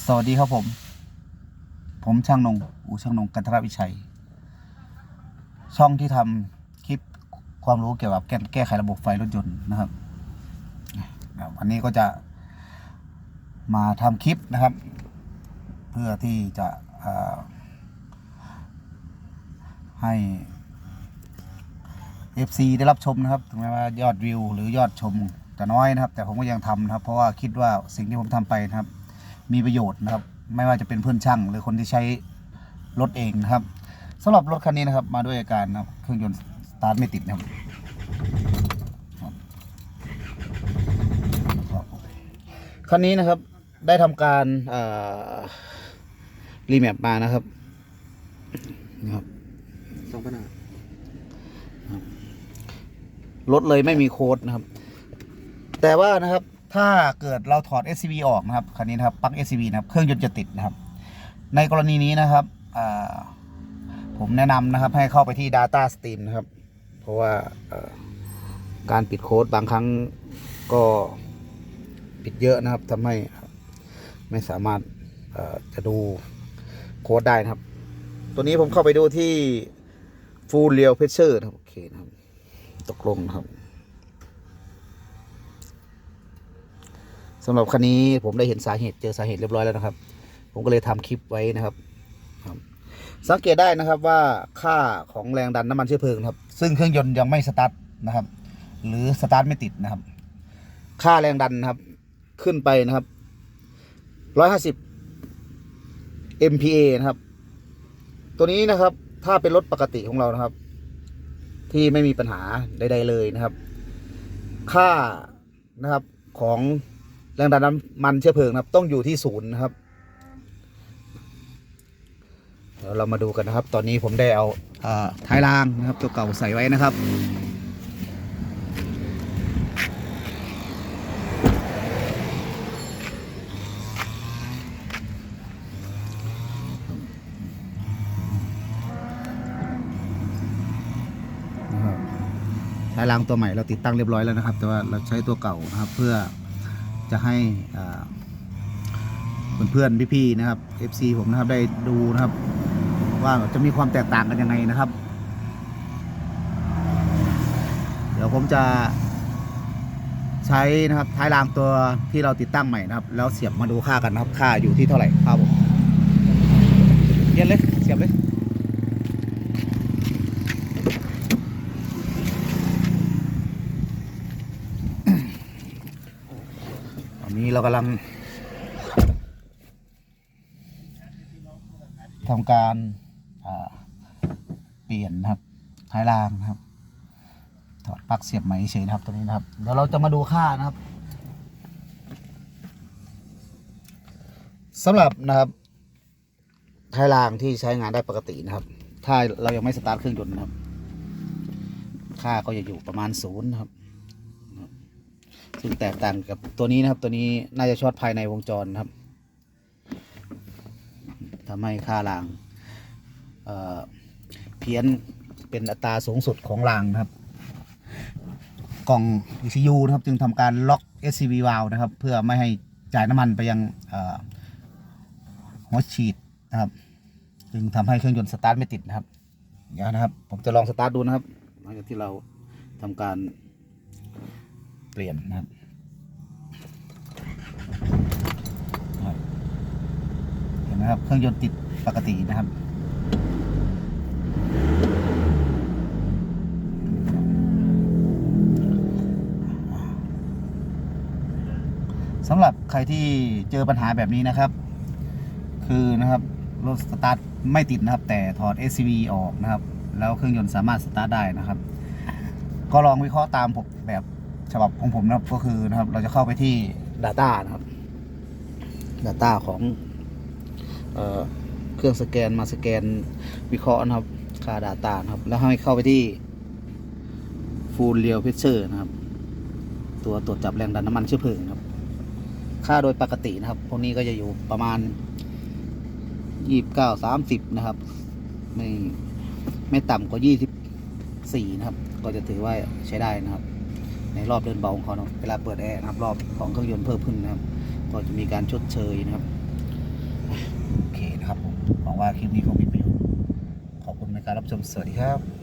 สวัสดีครับผม ผมช่างนง อูช่างนงกันทรวิชัย ช่องที่ทำคลิปความรู้เกี่ยวกับแก้แก้ไขระบบไฟรถยนต์นะครับ วันนี้ก็จะมาทำคลิปนะครับ เพื่อที่จะเอ่อให้ FC ได้รับชมนะครับถึงแม้ว่ายอดวิว หรือยอดชมจะน้อยนะครับ แต่ผมก็ยังทำนะครับ เพราะว่าคิดว่าสิ่งที่ผมทำไปนะครับ มีประโยชน์นะครับ ไม่ว่าจะเป็นเพื่อนช่างหรือคนที่ใช้รถเองนะครับสำหรับรถคันนี้นะครับ มาด้วยอาการนะครับเครื่องยนต์สตาร์ทไม่ติดนะครับครับครับคันนี้นะครับได้ทำการรีแมปมานะครับนะครับสองปัญหารถเลยไม่มีโค้ดนะครับ แต่ว่านะครับ ถ้าเกิดเราถอด SCV ออกนะครับคันนี้นะครับปลั๊ก SCV นะครับเครื่องยนต์จะติดนะครับ ในกรณีนี้นะครับผมแนะนำนะครับให้เข้าไปที่ Data Stream นะครับ เพราะว่าการปิดโค้ดบางครั้งก็ปิดเยอะนะครับทำให้ไม่สามารถจะดูโค้ดได้นะครับ ตัวนี้ผมเข้าไปดูที่ Full Real Pressure นะครับโอเคนะครับ ตกลงนะครับ สำหรับคันนี้ผมได้เห็นสาเหตุเจอสาเหตุเรียบร้อยแล้วนะครับ ผมก็เลยทำคลิปไว้นะครับ สังเกตได้นะครับว่าค่าของแรงดันน้ำมันเชื้อเพลิงครับ ซึ่งเครื่องยนต์ยังไม่สตาร์ทนะครับ หรือสตาร์ทไม่ติดนะครับ ค่าแรงดันนะครับ ขึ้นไปนะครับร้อยห้าสิบ MPa นะครับ ตัวนี้นะครับ ถ้าเป็นรถปกติของเรานะครับ ที่ไม่มีปัญหาใด ๆ เลยนะครับ ค่านะครับของ แรงดันน้ำมันเชื้อเพลิงนะครับ ต้องอยู่ที่ศูนย์นะครับเดี๋ยวเรามาดูกันนะครับ ตอนนี้ผมได้เอาท้ายรางนะครับ ตัวเก่าใส่ไว้นะครับท้ายรางตัวใหม่เราติดตั้งเรียบร้อยแล้วนะครับ แต่ว่าเราใช้ตัวเก่านะครับเพื่อ จะให้อ่าเพื่อนๆพี่ๆนะครับ FC ผมนะครับได้ดูนะครับ ว่าจะมีความแตกต่างกันยังไงนะครับ เดี๋ยวผมจะใช้นะครับท้ายรางตัวที่เราติดตั้งใหม่นะครับ แล้วเสียบมาดูค่ากันนะครับ ค่าอยู่ที่เท่าไหร่ครับผมเย็นเลยเสียบเลย นนี้เรากำลังทำการเปลี่ยนนะครับท้ายรางนะครับ ถอดปลั๊กเสียบไหมเฉยนะครับตัวนี้นะครับเดี๋ยวเราจะมาดูค่านะครับสำหรับนะครับท้ายรางที่ใช้งานได้ปกตินะครับ ถ้าเรายังไม่สตาร์ทเครื่องยนต์นะครับ ค่าก็จะอยู่ประมาณศูนย์นะครับ ซึ่งแตกต่างกับตัวนี้นะครับ ตัวนี้น่าจะช็อตภายในวงจรครับทำให้ค่ารางเเพี้ยนเป็นอัตราสูงสุดของรางนะครับ กล่อง ECU นะครับจึงทำการล็อก SCV valve นะครับ เพื่อไม่ให้จ่ายน้ำมันไปยังหัวฉีดนะครับ จึงทำให้เครื่องยนต์สตาร์ทไม่ติดนะครับเดี๋ยวนะครับ ผมจะลองสตาร์ทดูนะครับ หลังจากที่เราทำการ เปลี่ยนนะครับเห็นไหมครับ เครื่องยนต์ติดปกตินะครับสำหรับใครที่เจอปัญหาแบบนี้นะครับ คือนะครับรถสตาร์ทไม่ติดนะครับ แต่ถอด SCV ออกนะครับ แล้วเครื่องยนต์สามารถสตาร์ทได้นะครับ ก็ลองวิเคราะห์ตามผมแบบ ฉบับของผมนะครับก็คือนะครับ เราจะเข้าไปที่ Data นะครับ Data ของเออเครื่องสแกนมาสแกนวิเคราะห์นะครับค่า Data นะครับ แล้วให้เข้าไปที่ Full Real Pressure นะครับ ตัวตรวจจับแรงดันน้ำมันเชื้อเพลิงครับ ค่าโดยปกตินะครับ พวกนี้ก็จะอยู่ประมาณยี่สิบเก้าสามสิบนะครับ ไม่ไม่ต่ำกว่ายี่สิบสี่นะครับ ก็จะถือว่าใช้ได้นะครับ ในรอบเดินเบาของเขาเนาะเวลาเปิดแอร์นะครับรอบของเครื่องยนต์เพิ่มขึ้นนะครับ ก็จะมีการชดเชยนะครับโอเคนะครับผมหวังว่าคลิปนี้คงมีประโยชน์ขอบคุณในการรับชมสวัสดีครับ